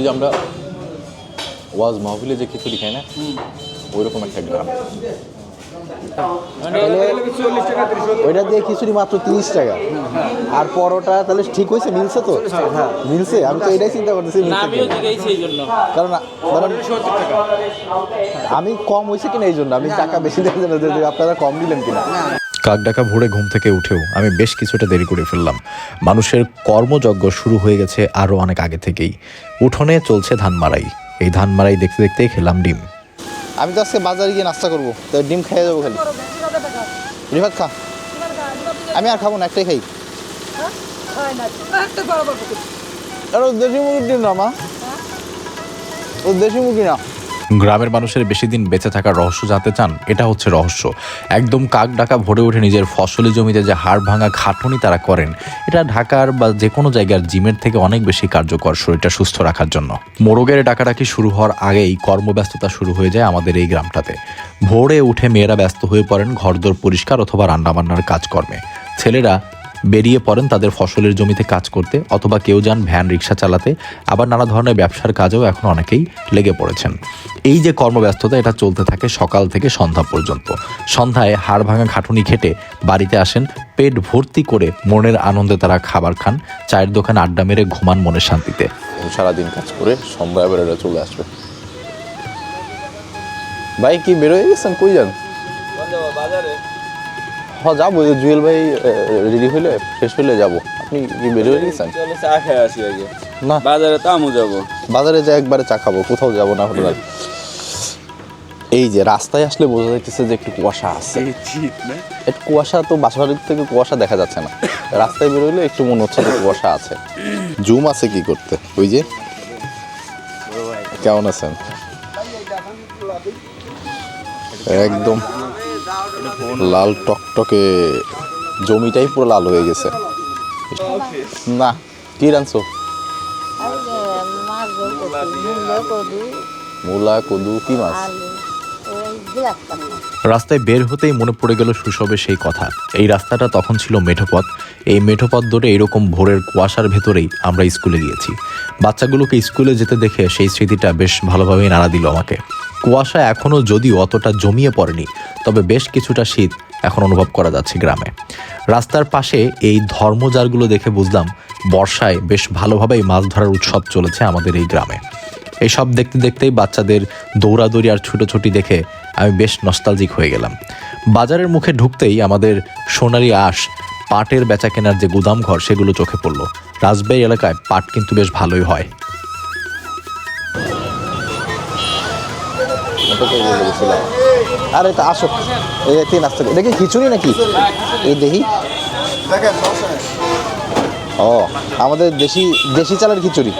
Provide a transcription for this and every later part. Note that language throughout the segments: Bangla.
ওই যে আমরা ওয়াজ মাহফিলে যে খিচুড়ি খাই না ওই রকম একটা গ্রাম। ওইটা দিয়ে খিচুড়ি মাত্র তিরিশ টাকা। আর পরোটা তাহলে ঠিক হয়েছে মিলছে তো? হ্যাঁ মিলছে আমি তো এটাই চিন্তা করতেছি কারণ কারণ আমি কম হয়েছে কিনা এই জন্য আমি টাকা বেশি দেওয়ার জন্য আপনারা কম দিলেন কিনা। কাকডাকা ভোরে ঘুম থেকে উঠেও আমি বেশ কিছুটা দেরি করে ফেললাম। মানুষের কর্মযজ্ঞ শুরু হয়ে গেছে আরও অনেক আগে থেকেই। উঠোনে চলছে ধান মারাই এই ধান মারাই দেখতে দেখতে খেলাম ডিম। আমি তো আজকে বাজারে গিয়ে নাস্তা করব। তো ডিম খেয়ে যাব খালি। রিফাত খা। আমি আর খাব না, একটাই খাই। ডিম না, মা। ও দেশি মুরগি না। গ্রামের মানুষের বেশি দিন বেঁচে থাকার রহস্য জানতে চান, এটা হচ্ছে রহস্য। একদম কাক ডাকা ভরে উঠে নিজের ফসলি জমিতে যে হাড় ভাঙা খাটুনি তারা করেন। এটা ঢাকার বা যে কোনো জায়গার জিমের থেকে অনেক বেশি কার্যকর শরীরটা সুস্থ রাখার জন্য। মোরগের ডাকাডাকি শুরু হওয়ার আগেই কর্মব্যস্ততা শুরু হয়ে যায় আমাদের এই গ্রামটাতে। ভোরে উঠে মেয়েরা ব্যস্ত হয়ে পড়েন ঘরদোর পরিষ্কার অথবা রান্নাবান্নার কাজকর্মে। ছেলেরা বেরিয়ে পড়েন তাদের ফসলের জমিতে কাজ করতে অথবা কেউ যান ভ্যান রিক্সা চালাতে। আবার নানা ধরনের ব্যবসার কাজেও এখন অনেকেই লেগে পড়েছেন। এই যে কর্মব্যস্ততা এটা চলতে থাকে সকাল থেকে সন্ধ্যা পর্যন্ত। সন্ধ্যায় হাড় ভাঙা খাটুনি খেটে বাড়িতে আসেন পেট ভর্তি করে মনের আনন্দে তারা খাবার খান চায়ের দোকানে আড্ডা মেরে ঘুমান মনের শান্তিতে। সারাদিন কাজ করে সন্ধ্যা এবার এটা চলে আসবে। ভাই কি বেরোয় গেছেন? কই যান? বাজারে। হ্যাঁ যাব। জুয়েল ভাই রেডি হইলে শেষ হইলে যাব। আপনি কি বেরোয় গেছেন? চা খেয়ে আসি আগে। না। বাজারে তো আমু যাব। বাজারে যা একবারে চা খাব কোথাও যাব না হলে। এই যে রাস্তায় আসলে বোঝা যাইতেছে যে একটু কুয়াশা আছে। একটু কুয়াশা তো বাসাবাড়ির থেকে কুয়াশা দেখা যাচ্ছে না। রাস্তায় বেরোলে একটু মনে হচ্ছে যে কুয়াশা আছে। জুম আছে কি করতে? ওই যে। কেমন আছেন? একদম। লাল টকটকে জমিটাই পুরো লাল হয়ে গেছে। না, কি কদু মূলা, কদু, কি মাছ? রাস্তায় বের হতেই মনে পড়ে গেল সুসবে সেই কথা। এই রাস্তাটা তখন ছিল মেঠোপথ। এই মেঠোপথ ধরে এরকম ভোরের কুয়াশার ভেতরেই আমরা স্কুলে গিয়েছি। বাচ্চাগুলোকে স্কুলে যেতে দেখে সেই স্মৃতিটা বেশ ভালোভাবেই নাড়া দিল আমাকে। কুয়াশা এখনও যদিও অতটা জমিয়ে পড়েনি, তবে বেশ কিছুটা শীত এখন অনুভব করা যাচ্ছে গ্রামে। রাস্তার পাশে এই ধর্মজারগুলো দেখে বুঝলাম বর্ষায় বেশ ভালোভাবেই মাছ ধরার উৎসব চলেছে আমাদের এই গ্রামে। এইসব দেখতে দেখতেই বাচ্চাদের দৌড়াদৌড়ি আর ছুটোছুটি দেখে আমি বেশ নস্টালজিক হয়ে গেলাম। বাজারের মুখে ঢুকতেই আমাদের সোনারি আঁশ, পাটের বেচা কেনার যে গুদাম ঘর, সেগুলো চোখে পড়ল। রাজবাড়ি এলাকায় পাট কিন্তু বেশ ভালোই হয়। আরে আসো এই তিন নাস্তা দেখি খিচুড়ি নাকি? এই দেখি ও, আমাদের দেশি দেশি চালের খিচুড়ি।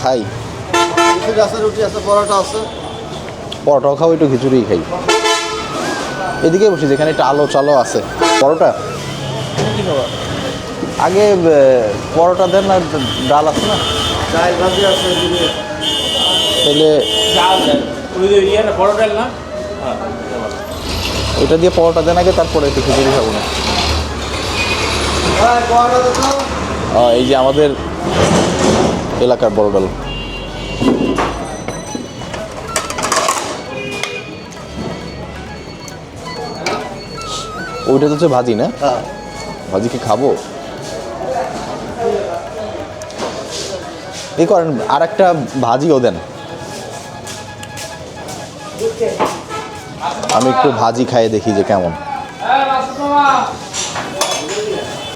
খাই। পরোটাও খাও একটু খিচুড়ি খাই। এদিকে বসি, যেখানে একটু আলো চালো আছে। পরোটা? আগে পরোটা দেন না, ডাল আছে না? তাহলে চাল দেন না ওইটা দিয়ে পরোটা দেন আগে তারপরে একটু খিচুড়ি খাব না। এই যে আমাদের এলাকার বড় ডাল। ওইটা তো হচ্ছে ভাজি না? ভাজি কি খাব? এই করেন আর একটা ভাজিও দেন। আমি একটু ভাজি খাইয়ে দেখি যে কেমন।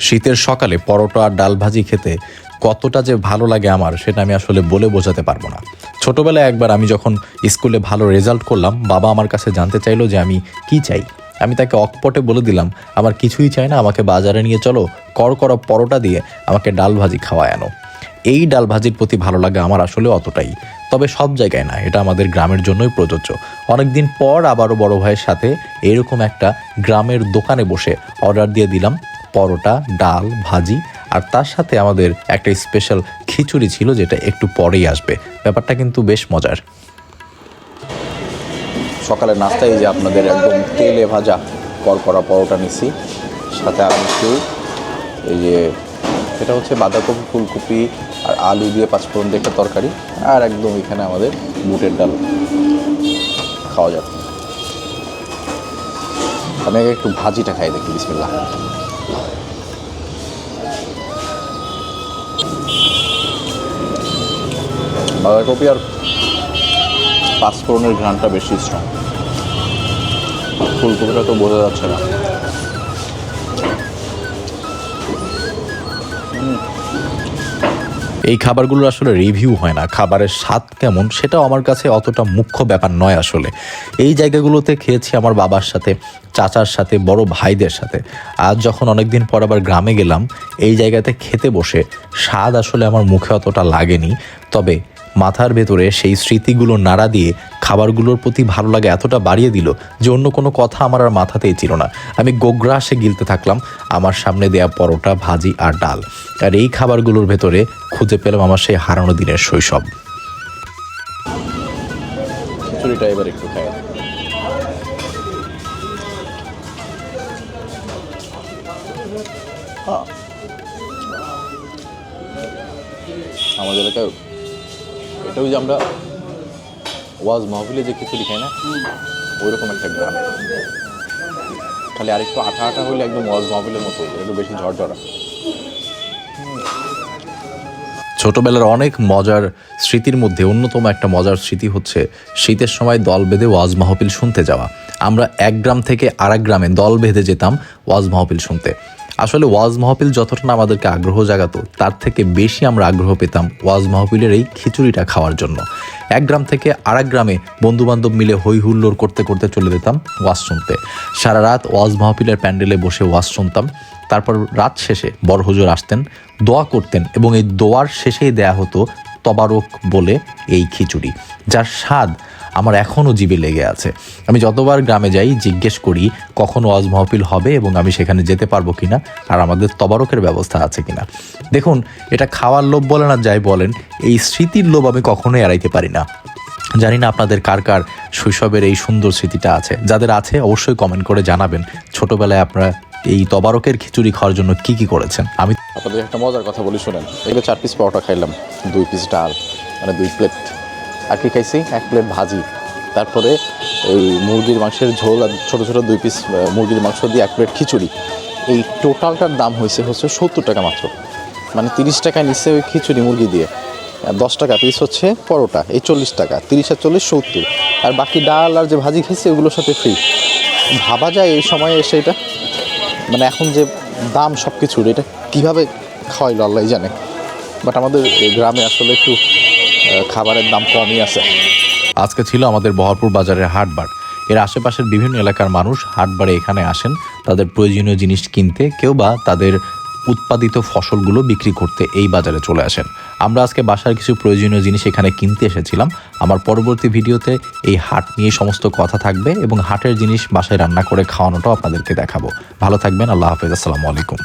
শীতের সকালে পরোটা আর ডাল ভাজি খেতে কতটা যে ভালো লাগে আমার, সেটা আমি আসলে বলে বোঝাতে পারব না। ছোটবেলায় একবার আমি যখন স্কুলে ভালো রেজাল্ট করলাম, বাবা আমার কাছে জানতে চাইলো যে আমি কি চাই। আমি তাকে অকপটে বলে দিলাম, আমার কিছুই চাই না, আমাকে বাজারে নিয়ে চলো কর পরোটা দিয়ে আমাকে ডাল ভাজি খাওয়ায় আনো। এই ডাল ভাজির প্রতি ভালো লাগে আমার আসলে অতটাই। তবে সব জায়গায় না, এটা আমাদের গ্রামের জন্যই প্রযোজ্য। অনেকদিন পর আবারও বড় ভাইয়ের সাথে এরকম একটা গ্রামের দোকানে বসে অর্ডার দিয়ে দিলাম পরোটা, ডাল, ভাজি আর তার সাথে আমাদের একটা স্পেশাল খিচুড়ি ছিল যেটা একটু পরেই আসবে। ব্যাপারটা কিন্তু বেশ মজার। সকালের নাস্তায় যে আপনাদের একদম তেলে ভাজা করকরা পরোটা নিচ্ছি সাথে আর এই যে এটা হচ্ছে বাঁধাকপি, ফুলকপি আর আলু দিয়ে পাঁচফোড়ন দিয়ে একটা তরকারি, আর একদম এখানে আমাদের বুটের ডাল খাওয়া যাবে। আমি আগে একটু ভাজিটা খাই দেখি, বিসমিল্লাহ। বাঁধাকপি আর পাঁচফোড়নের ঘ্রাণটা বেশি স্ট্রং ফুলকপিটা তো বোঝা যাচ্ছে না। এই খাবারগুলো আসলে রিভিউ হয় না। খাবারের স্বাদ কেমন সেটাও আমার কাছে অতটা মুখ্য ব্যাপার নয় আসলে। এই জায়গাগুলোতে খেয়েছি আমার বাবার সাথে, চাচার সাথে, বড় ভাইদের সাথে। আজ যখন অনেকদিন পর আবার গ্রামে গেলাম, এই জায়গাতে খেতে বসে স্বাদ আসলে আমার মুখে অতটা লাগেনি। তবে মাথার ভেতরে সেই স্মৃতিগুলো নাড়া দিয়ে খাবারগুলোর প্রতি ভালো লাগা এতটা বাড়িয়ে দিল যে অন্য কোনো কথা আমার আর মাথাতেই ছিল না। আমি গোগ্রাসে গিলতে থাকলাম, আমার সামনে দেয়া পরোটা, ভাজি আর ডাল। আর এই খাবারগুলোর ভেতরে খুঁজে পেলাম আমার সেই হারানো দিনের শৈশব। আমাদের এলাকায় এটা ওই যে আমরা ওয়াজ মাহফিলে যে খিচুড়ি খাই না ওই রকম একটা গ্রাম। খালি আরেকটু আঠা আঠা হইলে একদম ওয়াজ মাহফিলের মতো একটু বেশি ঝরঝরা। ছোটবেলার অনেক মজার স্মৃতির মধ্যে অন্যতম একটা মজার স্মৃতি হচ্ছে শীতের সময় দল বেঁধে ওয়াজ মাহফিল শুনতে যাওয়া। আমরা এক গ্রাম থেকে আরেক গ্রামে দল বেঁধে যেতাম ওয়াজ মাহফিল শুনতে। আসলে ওয়াজ মাহফিল যতটা আমাদেরকে আগ্রহ জাগাতো, তার থেকে বেশি আমরা আগ্রহ পেতাম ওয়াজ মাহফিলের এই খিচুড়িটা খাওয়ার জন্য। এক গ্রাম থেকে আরেক গ্রামে বন্ধু বান্ধব মিলে হই হুল্লোড় করতে করতে চলে যেতাম ওয়াজ শুনতে। সারা রাত ওয়াজ মাহফিলের প্যান্ডেলে বসে ওয়াজ শুনতাম। তারপর রাত শেষে বড় হুজুর আসতেন, দোয়া করতেন এবং এই দোয়ার শেষেই দেয়া হতো তবারক বলে এই খিচুড়ি, যার স্বাদ আমার এখনও জীবে লেগে আছে। আমি যতবার গ্রামে যাই, জিজ্ঞেস করি, কখন ওয়াজ মাহফিল হবে এবং আমি সেখানে যেতে পারব কিনা? আর আমাদের তবারকের ব্যবস্থা আছে কিনা। দেখুন, এটা খাওয়ার লোভ বলেন আর যাই বলেন, এই স্মৃতির লোভ আমি কখনোই এড়াইতে পারি না। জানি না আপনাদের কার কার শৈশবের এই সুন্দর স্মৃতিটা আছে। যাদের আছে, অবশ্যই কমেন্ট করে জানাবেন, ছোটবেলায় আপনারা এই তবারকের খিচুড়ি খাওয়ার জন্য কি কি করেছেন? আমি আপনাদের একটা মজার কথা বলি, শোনেন। এগুলো চার পিস পরোটা খাইলাম, দুই পিস ডাল মানে দুই প্লেট আর কি খাইছি? এক প্লেট ভাজি। তারপরে ওই মুরগির মাংসের ঝোল আর ছোটো ছোটো দুই পিস মুরগির মাংস দিয়ে এক প্লেট খিচুড়ি। এই টোটালটার দাম হয়েছে হচ্ছে সত্তর টাকা মাত্র। মানে তিরিশ টাকা নিচ্ছে ওই খিচুড়ি মুরগি দিয়ে। দশ টাকা পিস হচ্ছে পরোটা, এই চল্লিশ টাকা। তিরিশ আর চল্লিশ, সত্তর। আর বাকি ডাল আর যে ভাজি খাইছে, ওগুলোর সাথে ফ্রি ভাবা যায় এই সময়ে এসে এটা। মানে এখন যে দাম সব কিছুর এটা কীভাবে খাওয়াইলো আল্লাহ জানে। বাট আমাদের গ্রামে আসলে একটু খাবারের দাম কমই আছে। আজকে ছিল আমাদের বহরপুর বাজারের হাটবার এর আশেপাশের বিভিন্ন এলাকার মানুষ হাটবারে এখানে আসেন, তাদের প্রয়োজনীয় জিনিস কিনতে, কেউ বা তাদের উৎপাদিত ফসলগুলো বিক্রি করতে এই বাজারে চলে আসেন। আমরা আজকে বাসার কিছু প্রয়োজনীয় জিনিস এখানে কিনতে এসেছিলাম। আমার পরবর্তী ভিডিওতে এই হাট নিয়ে সমস্ত কথা থাকবে এবং হাটের জিনিস বাসায় রান্না করে খাওয়ানোটাও আপনাদেরকে দেখাবো। ভালো থাকবেন, আল্লাহ হাফেজ, আসসালামু আলাইকুম।